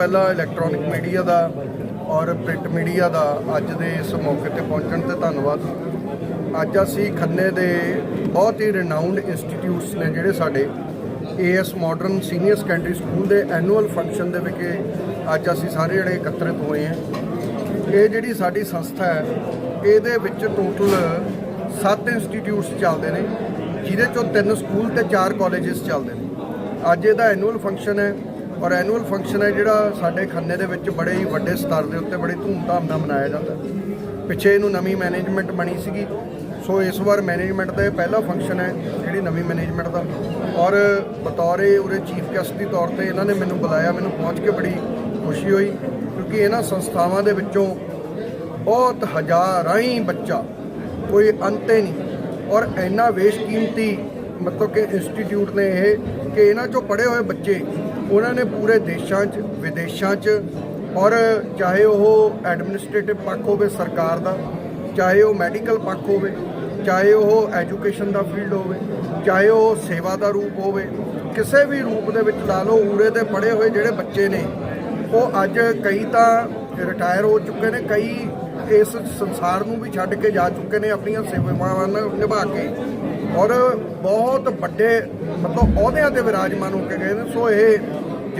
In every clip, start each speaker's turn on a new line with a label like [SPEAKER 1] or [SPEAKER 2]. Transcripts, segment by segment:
[SPEAKER 1] ਪਹਿਲਾ electronic media ਦਾ ਔਰ print media ਦਾ ਅੱਜ ਦੇ ਇਸ ਮੌਕੇ ਤੇ ਪਹੁੰਚਣ ਤੇ ਧੰਨਵਾਦ। ਅੱਜ ਅਸੀਂ ਖੰਨੇ ਦੇ ਬਹੁਤ ਹੀ ਰਿਨਾਊਂਡ ਇੰਸਟੀਟਿਊਟਸ ਨੇ ਜਿਹੜੇ ਸਾਡੇ AS modern senior secondary school ਦੇ ਐਨੂਅਲ ਫੰਕਸ਼ਨ ਦੇ ਵਿਖੇ ਅੱਜ ਅਸੀਂ ਸਾਰੇ ਜਿਹੜੇ ਇਕੱਤਰਿਤ ਹੋਏ ਹਾਂ। ਇਹ ਜਿਹੜੀ ਸਾਡੀ ਸੰਸਥਾ ਹੈ, ਇਹਦੇ ਵਿੱਚ ਟੋਟਲ 7 ਇੰਸਟੀਟਿਊਟਸ ਚੱਲਦੇ ਨੇ, ਜਿਹਦੇ ਚੋਂ 3 ਸਕੂਲ ਤੇ 4 ਕਾਲਜਸ ਚੱਲਦੇ ਨੇ। ਅੱਜ ਇਹਦਾ ਐਨੂਅਲ ਫੰਕਸ਼ਨ ਹੈ। ਔਰ ਐਨੂਅਲ ਫੰਕਸ਼ਨ ਹੈ ਜਿਹੜਾ ਸਾਡੇ ਖੰਨੇ ਦੇ ਵਿੱਚ ਬੜੇ ਹੀ ਵੱਡੇ ਸਤਰ ਦੇ ਉੱਤੇ ਬੜੀ ਧੂਮਧਾਮ ਨਾਲ ਮਨਾਇਆ ਜਾਂਦਾ ਪਿੱਛੇ ਇਹਨੂੰ ਨਵੀਂ ਮੈਨੇਜਮੈਂਟ ਬਣੀ ਸੀਗੀ। ਸੋ ਇਸ ਵਾਰ ਮੈਨੇਜਮੈਂਟ ਦਾ ਇਹ ਪਹਿਲਾ ਫੰਕਸ਼ਨ ਹੈ ਜਿਹੜੀ ਨਵੀਂ ਮੈਨੇਜਮੈਂਟ ਦਾ। ਔਰ ਬਤੌਰੇ ਉਰੇ ਚੀਫ ਗੈਸਟ ਦੀ ਤੌਰ ਤੇ ਇਹਨਾਂ ਨੇ ਮੈਨੂੰ ਬੁਲਾਇਆ, ਮੈਨੂੰ ਪਹੁੰਚ ਕੇ ਬੜੀ ਖੁਸ਼ੀ ਹੋਈ ਕਿਉਂਕਿ ਇਹਨਾਂ ਸੰਸਥਾਵਾਂ ਦੇ ਵਿੱਚੋਂ ਬਹੁਤ ਹਜ਼ਾਰਾਂ ਹੀ ਬੱਚਾ ਕੋਈ ਅੰਤ ਨਹੀਂ। ਔਰ ਇੰਨਾ ਬੇਸ਼ਕੀਮਤੀ ਮਤਲਬ ਕਿ ਇੰਸਟੀਚਿਊਟ ਨੇ ਇਹ ਕਿ ਇਹਨਾਂ ਚੋਂ ਪੜ੍ਹੇ ਹੋਏ ਬੱਚੇ ਉਹਨਾਂ ਨੇ ਪੂਰੇ ਦੇਸ਼ਾਂ 'ਚ, ਵਿਦੇਸ਼ਾਂ 'ਚ, ਔਰ ਚਾਹੇ ਉਹ ਐਡਮਿਨਿਸਟ੍ਰੇਟਿਵ ਪੱਖ ਹੋਵੇ ਸਰਕਾਰ ਦਾ, ਚਾਹੇ ਉਹ ਮੈਡੀਕਲ ਪੱਖ ਹੋਵੇ, ਚਾਹੇ ਉਹ ਐਜੂਕੇਸ਼ਨ ਦਾ ਫੀਲਡ ਹੋਵੇ, ਚਾਹੇ ਉਹ ਸੇਵਾ ਦਾ ਰੂਪ ਹੋਵੇ, ਕਿਸੇ ਵੀ ਰੂਪ ਦੇ ਵਿੱਚ ਲਾ ਲਓ ਉਰੇ ਤੇ ਪੜ੍ਹੇ ਹੋਏ ਜਿਹੜੇ ਬੱਚੇ ਨੇ, ਉਹ ਅੱਜ ਕਈ ਤਾਂ ਰਿਟਾਇਰ ਹੋ ਚੁੱਕੇ ਨੇ, ਕਈ ਇਸ ਸੰਸਾਰ ਨੂੰ ਵੀ ਛੱਡ ਕੇ ਜਾ ਚੁੱਕੇ ਨੇ ਆਪਣੀਆਂ ਸੇਵਾਵਾਂ ਨਿਭਾ ਕੇ, ਔਰ ਬਹੁਤ ਵੱਡੇ, ਮਤਲਬ ਅਹੁਦਿਆਂ ਤੇ ਵਿਰਾਜਮਾਨ ਹੋ ਕੇ ਗਏ ਨੇ, ਸੋ ਇਹ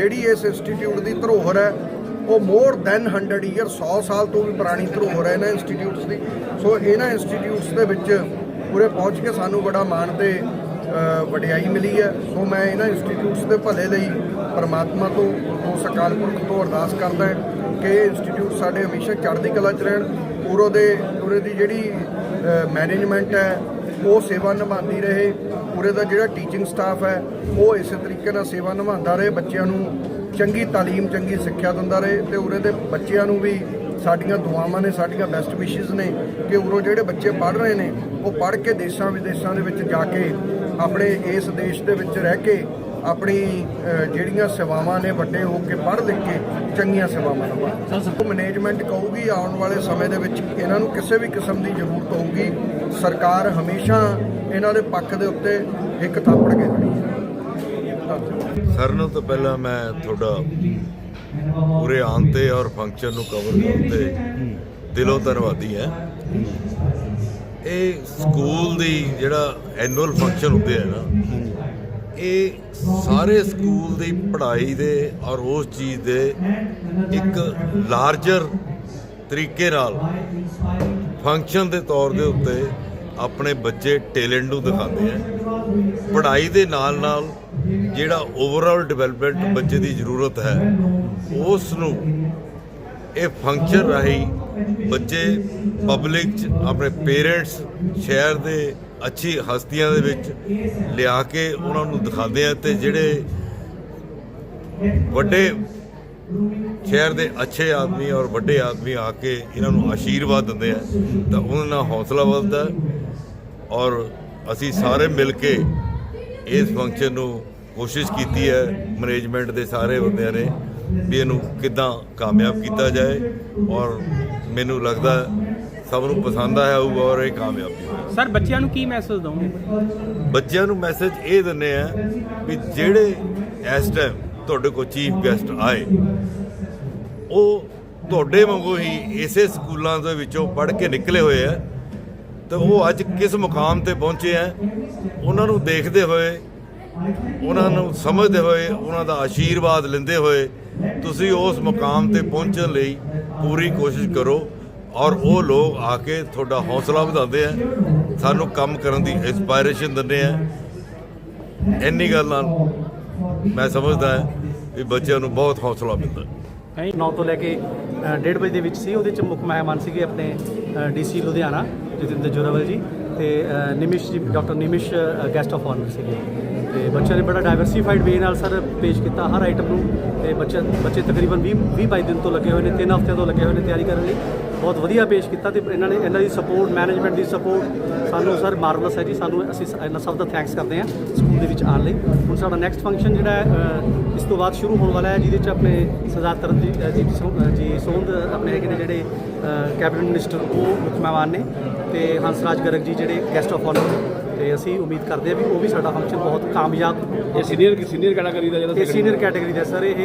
[SPEAKER 1] ਜਿਹੜੀ ਇਸ ਇੰਸਟੀਚਿਊਟ ਦੀ ਧਰੋਹਰ ਹੈ, ਉਹ ਮੋਰ ਦੈਨ 100 ਈਅਰ 100 ਸਾਲ ਤੋਂ ਵੀ ਪੁਰਾਣੀ ਧਰੋਹਰ ਹੈ ਇਹਨਾਂ ਇੰਸਟੀਚਿਊਟਸ ਦੀ। ਸੋ ਇਹਨਾਂ ਇੰਸਟੀਚਿਊਟਸ ਦੇ ਵਿੱਚ ਪੂਰੇ ਪਹੁੰਚ ਕੇ ਸਾਨੂੰ ਬੜਾ ਮਾਣ ਤੇ ਵਡਿਆਈ ਮਿਲੀ ਹੈ। ਸੋ ਮੈਂ ਇਹਨਾਂ ਇੰਸਟੀਚਿਊਟਸ ਦੇ ਭਲੇ ਲਈ ਪਰਮਾਤਮਾ ਤੋਂ ਉਸ ਅਕਾਲ ਪੁਰਖ ਤੋਂ ਅਰਦਾਸ ਕਰਦਾ ਕਿ ਇਹ ਇੰਸਟੀਚਿਊਟ ਸਾਡੇ ਹਮੇਸ਼ਾ ਚੜ੍ਹਦੀ ਕਲਾ 'ਚ ਰਹਿਣ। ਉਰੋ ਦੇ ਉਰੇ ਦੀ ਜਿਹੜੀ ਮੈਨੇਜਮੈਂਟ ਹੈ ਉਹ ਸੇਵਾ ਨਿਭਾਉਂਦੀ ਰਹੇ। ਉਰੇ ਦਾ ਜਿਹੜਾ ਟੀਚਿੰਗ ਸਟਾਫ ਹੈ, ਉਹ ਇਸੇ ਤਰੀਕੇ ਨਾਲ ਸੇਵਾ ਨਿਭਾਉਂਦਾ ਰਹੇ। ਬੱਚਿਆਂ ਨੂੰ ਚੰਗੀ ਤਾਲੀਮ, ਚੰਗੀ ਸਿੱਖਿਆ ਦਿੰਦਾ ਰਹੇ ਤੇ ਉਰੇ ਦੇ ਬੱਚਿਆਂ ਨੂੰ ਵੀ ਸਾਡੀਆਂ ਦੁਆਵਾਂ ਨੇ, ਸਾਡੀਆਂ ਬੈਸਟ ਵਿਸ਼ੇਸ ਨੇ ਕਿ ਉਰੋਂ ਜਿਹੜੇ ਬੱਚੇ ਪੜ੍ਹ ਰਹੇ ਨੇ, ਉਹ ਪੜ੍ਹ ਕੇ ਦੇਸ਼ਾਂ ਵਿਦੇਸ਼ਾਂ ਦੇ ਵਿੱਚ ਜਾ ਕੇ ਆਪਣੇ ਇਸ ਦੇਸ਼ ਦੇ ਵਿੱਚ ਰਹਿ ਕੇ ਆਪਣੀ ਜਿਹੜੀਆਂ ਸੇਵਾਵਾਂ ਨੇ ਵੱਡੇ ਹੋ ਕੇ ਪੜ੍ਹ ਲਿਖ ਕੇ ਚੰਗੀਆਂ ਸੇਵਾਵਾਂ ਨਿਭਾਉਣ ਮੈਨੇਜਮੈਂਟ ਕਹੂਗੀ ਆਉਣ ਵਾਲੇ ਸਮੇਂ ਦੇ ਵਿੱਚ ਇਹਨਾਂ ਨੂੰ ਕਿਸੇ ਵੀ ਕਿਸਮ ਦੀ ਜ਼ਰੂਰਤ ਹੋਊਗੀ ਸਰਕਾਰ ਹਮੇਸ਼ਾ ਇਹਨਾਂ ਦੇ ਪੱਖ ਦੇ ਉੱਤੇ ਇੱਕ ਥਾਪੜ ਕੇ ਖੜੀ
[SPEAKER 2] ਸਾਰਿਆਂ ਨਾਲੋਂ ਤੋਂ ਪਹਿਲਾਂ ਮੈਂ ਤੁਹਾਡਾ ਪੂਰੇ ਆਉਣ ਤੇ ਔਰ ਫੰਕਸ਼ਨ ਨੂੰ ਕਵਰ ਕਰਨ ਤੇ ਦਿਲੋਂ ਧੰਨਵਾਦੀ ਹਾਂ। ਇਹ ਸਕੂਲ ਦੀ ਜਿਹੜਾ ਐਨੂਅਲ ਫੰਕਸ਼ਨ ਹੁੰਦੇ ਆ ਨਾ ਇਹ ਸਾਰੇ ਸਕੂਲ ਦੀ ਪੜ੍ਹਾਈ ਦੇ ਔਰ ਉਸ ਚੀਜ਼ ਦੇ ਇੱਕ ਲਾਰਜਰ ਤਰੀਕੇ ਨਾਲ ਫੰਕਸ਼ਨ ਦੇ ਤੌਰ ਦੇ ਉੱਤੇ ਆਪਣੇ ਬੱਚੇ ਟੈਲੈਂਟ ਨੂੰ ਦਿਖਾਉਂਦੇ ਆ। ਪੜ੍ਹਾਈ ਦੇ ਨਾਲ ਨਾਲ ਜਿਹੜਾ ਓਵਰਆਲ ਡਿਵੈਲਪਮੈਂਟ ਬੱਚੇ ਦੀ ਜ਼ਰੂਰਤ ਹੈ, ਉਸ ਨੂੰ ਇਹ ਫੰਕਸ਼ਨ ਰਾਹੀਂ ਬੱਚੇ ਪਬਲਿਕ ਚ, ਆਪਣੇ ਪੇਰੈਂਟਸ ਸ਼ਹਿਰ ਦੇ ਅੱਛੀ ਹਸਤੀਆਂ ਦੇ ਵਿੱਚ ਲਿਆ ਕੇ ਉਹਨਾਂ ਨੂੰ ਦਿਖਾਉਂਦੇ ਆ ਤੇ ਜਿਹੜੇ ਵੱਡੇ ਸ਼ਹਿਰ ਦੇ ਅੱਛੇ ਆਦਮੀ ਔਰ ਵੱਡੇ ਆਦਮੀ ਆ ਕੇ ਇਹਨਾਂ ਨੂੰ ਆਸ਼ੀਰਵਾਦ ਦਿੰਦੇ ਆ, ਤਾਂ ਉਹਨਾਂ ਨਾਲ ਹੌਸਲਾ ਵੱਧਦਾ ਔਰ ਅਸੀਂ ਸਾਰੇ ਮਿਲ ਕੇ ਇਸ ਫੰਕਸ਼ਨ ਨੂੰ ਕੋਸ਼ਿਸ਼ ਕੀਤੀ ਹੈ ਮੈਨੇਜਮੈਂਟ ਦੇ ਸਾਰੇ ਬੰਦਿਆਂ ਨੇ ਵੀ ਇਹਨੂੰ ਕਿੱਦਾਂ ਕਾਮਯਾਬ ਕੀਤਾ ਜਾਏ ਔਰ ਮੈਨੂੰ ਲੱਗਦਾ ਸਭ ਨੂੰ ਪਸੰਦ ਆਇਆ ਹੋਊਗਾ ਔਰ ਇਹ ਕਾਮਯਾਬੀ ਹੋਊਗੀ।
[SPEAKER 3] ਸਰ ਬੱਚਿਆਂ ਨੂੰ ਕੀ ਮੈਸੇਜ ਦਵਾਂਗੇ?
[SPEAKER 2] ਬੱਚਿਆਂ ਨੂੰ ਮੈਸੇਜ ਇਹ ਦਿੰਦੇ ਆ ਵੀ ਜਿਹੜੇ ਇਸ ਟਾਈਮ ਤੁਹਾਡੇ ਕੋਲ ਚੀਫ ਗੈਸਟ ਆਏ ਉਹ ਤੁਹਾਡੇ ਵਾਂਗੂ ਹੀ ਇਸੇ ਸਕੂਲਾਂ ਦੇ ਵਿੱਚੋਂ ਪੜ੍ਹ ਕੇ ਨਿਕਲੇ ਹੋਏ ਆ ਤੇ ਉਹ ਅੱਜ ਕਿਸ ਮੁਕਾਮ ਤੇ ਪਹੁੰਚੇ ਆ ਉਹਨਾਂ ਨੂੰ ਦੇਖਦੇ ਹੋਏ ਉਹਨਾਂ ਨੂੰ ਸਮਝਦੇ ਹੋਏ ਉਹਨਾਂ ਦਾ ਆਸ਼ੀਰਵਾਦ ਲੈਂਦੇ ਹੋਏ ਤੁਸੀਂ ਉਸ ਮੁਕਾਮ ਤੇ ਪਹੁੰਚਣ ਲਈ ਪੂਰੀ ਕੋਸ਼ਿਸ਼ ਕਰੋ। ਔਰ ਉਹ ਲੋਕ ਆ ਕੇ ਤੁਹਾਡਾ ਹੌਸਲਾ ਵਧਾਉਂਦੇ ਆ, ਸਾਨੂੰ ਕੰਮ ਕਰਨ ਦੀ ਇਨਸਪਾਇਰੇਸ਼ਨ ਦਿੰਦੇ ਆ। ਇੰਨੀ ਗੱਲ ਨਾਲ ਮੈਂ ਸਮਝਦਾ ਵੀ ਬੱਚਿਆਂ ਨੂੰ ਬਹੁਤ ਹੌਸਲਾ ਮਿਲਦਾ। ਹੈ
[SPEAKER 4] 9 ਤੋਂ ਲੈ ਕੇ 1:30 ਵਜੇ ਦੇ ਵਿੱਚ ਸੀ, ਉਹਦੇ ਚ ਮੁੱਖ ਮਹਿਮਾਨ ਸੀਗੇ ਆਪਣੇ ਡੀਸੀ ਲੁਧਿਆਣਾ, ਜਤਿੰਦਰ ਜੋਰਾਵਲ ਜੀ ਤੇ Nimish ji, doctor Nimish guest of honour ਸੀਗੇ। ਤੇ ਬੱਚਿਆਂ ਨੇ ਬੜਾ ਡਾਈਵਰਸਿਫਾਈਡ ਵੇ ਨਾਲ ਸਰ ਪੇਸ਼ ਕੀਤਾ ਹਰ ਆਈਟਮ ਨੂੰ ਤੇ ਬੱਚੇ ਬੱਚੇ ਤਕਰੀਬਨ 20 20 22 ਦਿਨ ਤੋਂ ਲੱਗੇ ਹੋਏ ਨੇ 3 ਹਫ਼ਤਿਆਂ ਤੋਂ ਲੱਗੇ ਹੋਏ ਨੇ ਤਿਆਰੀ ਕਰਨ ਲਈ। ਬਹੁਤ ਵਧੀਆ ਪੇਸ਼ ਕੀਤਾ ਤੇ ਇਹਨਾਂ ਨੇ ਇਹਨਾਂ ਦੀ ਸਪੋਰਟ ਮੈਨੇਜਮੈਂਟ ਦੀ ਸਪੋਰਟ ਸਾਨੂੰ ਸਰ ਮਾਰਵਲਸ ਹੈ ਜੀ। ਸਾਨੂੰ ਅਸੀਂ ਇਹਨਾਂ ਸਭ ਦਾ ਥੈਂਕਸ ਕਰਦੇ ਹਾਂ ਸਕੂਲ ਦੇ ਵਿੱਚ ਆਉਣ ਲਈ। ਹੁਣ ਸਾਡਾ ਨੈਕਸਟ ਫੰਕਸ਼ਨ ਜਿਹੜਾ ਹੈ ਇਸ ਤੋਂ ਬਾਅਦ ਸ਼ੁਰੂ ਹੋਣ ਵਾਲਾ ਹੈ ਜਿਹਦੇ ਚ ਆਪਣੇ ਸਰਦਾਰ ਤਰਨਜੀਤ ਅ, ਜੀ ਸੋ- ਜੀ ਸੋਹੰਦ ਆਪਣੇ ਹੈਗੇ ਨੇ ਜਿਹੜੇ ਕੈਬਨਿਟ ਮਿਨਿਸਟਰ ਉਹ ਮੁੱਖ ਮਹਿਮਾਨ ਨੇ ਤੇ ਹੰਸਰਾਜ ਗਰਗ ਜੀ ਜਿਹੜੇ ਗੈਸਟ ਆਫ ਆਨਰ ਤੇ ਅਸੀਂ ਉਮੀਦ ਕਰਦੇ ਹਾਂ ਵੀ ਉਹ ਵੀ ਸਾਡਾ ਫੰਕਸ਼ਨ ਬਹੁਤ ਕਾਮਯਾਬ
[SPEAKER 3] ਇਹ ਸੀਨੀਅਰ ਸੀਨੀਅਰ ਕੈਟਾਗਰੀ ਦਾ ਜਿਹੜਾ
[SPEAKER 4] ਇਹ ਸੀਨੀਅਰ ਕੈਟਾਗਰੀ ਦਾ ਸਰ ਇਹ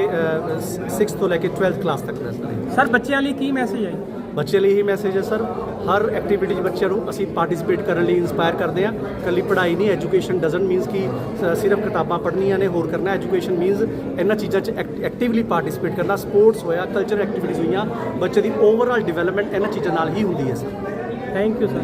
[SPEAKER 4] 6th ਤੋਂ ਲੈ ਕੇ 12th ਕਲਾਸ ਤੱਕ ਦਾ ਸਰ।
[SPEAKER 5] ਸਰ ਬੱਚਿਆਂ ਲਈ ਕੀ ਮੈਸੇਜ ਹੈ?
[SPEAKER 4] ਬੱਚੇ ਲਈ ਇਹ ਮੈਸੇਜ ਹੈ ਸਰ ਹਰ ਐਕਟੀਵਿਟੀ 'ਚ ਬੱਚਿਆਂ ਨੂੰ ਅਸੀਂ ਪਾਰਟਿਸਿਪੇਟ ਕਰਨ ਲਈ ਇਨਸਪਾਇਰ ਕਰਦੇ ਹਾਂ। ਕੱਲੀ ਪੜ੍ਹਾਈ ਨਹੀਂ ਐਜੂਕੇਸ਼ਨ ਡਸਨਟ ਮੀਨਸ ਕਿ ਸਿਰਫ ਕਿਤਾਬਾਂ ਪੜ੍ਹਨੀਆਂ ਨੇ ਹੋਰ ਕਰਨਾ ਐਜੂਕੇਸ਼ਨ ਮੀਨਸ ਇਹਨਾਂ ਚੀਜ਼ਾਂ 'ਚ ਐਕਟਿਵਲੀ ਪਾਰਟਿਸਿਪੇਟ ਕਰਨਾ। ਸਪੋਰਟਸ ਹੋਇਆ ਕਲਚਰ ਐਕਟੀਵਿਟੀਜ਼ ਹੋਈਆਂ ਬੱਚੇ ਦੀ ਓਵਰਆਲ ਡਿਵੈਲਪਮੈਂਟ ਇਹਨਾਂ ਚੀਜ਼ਾਂ ਨਾਲ ਹੀ ਹੁੰਦੀ ਹੈ ਸਰ
[SPEAKER 5] ਥੈਂਕ ਯੂ ਸਰ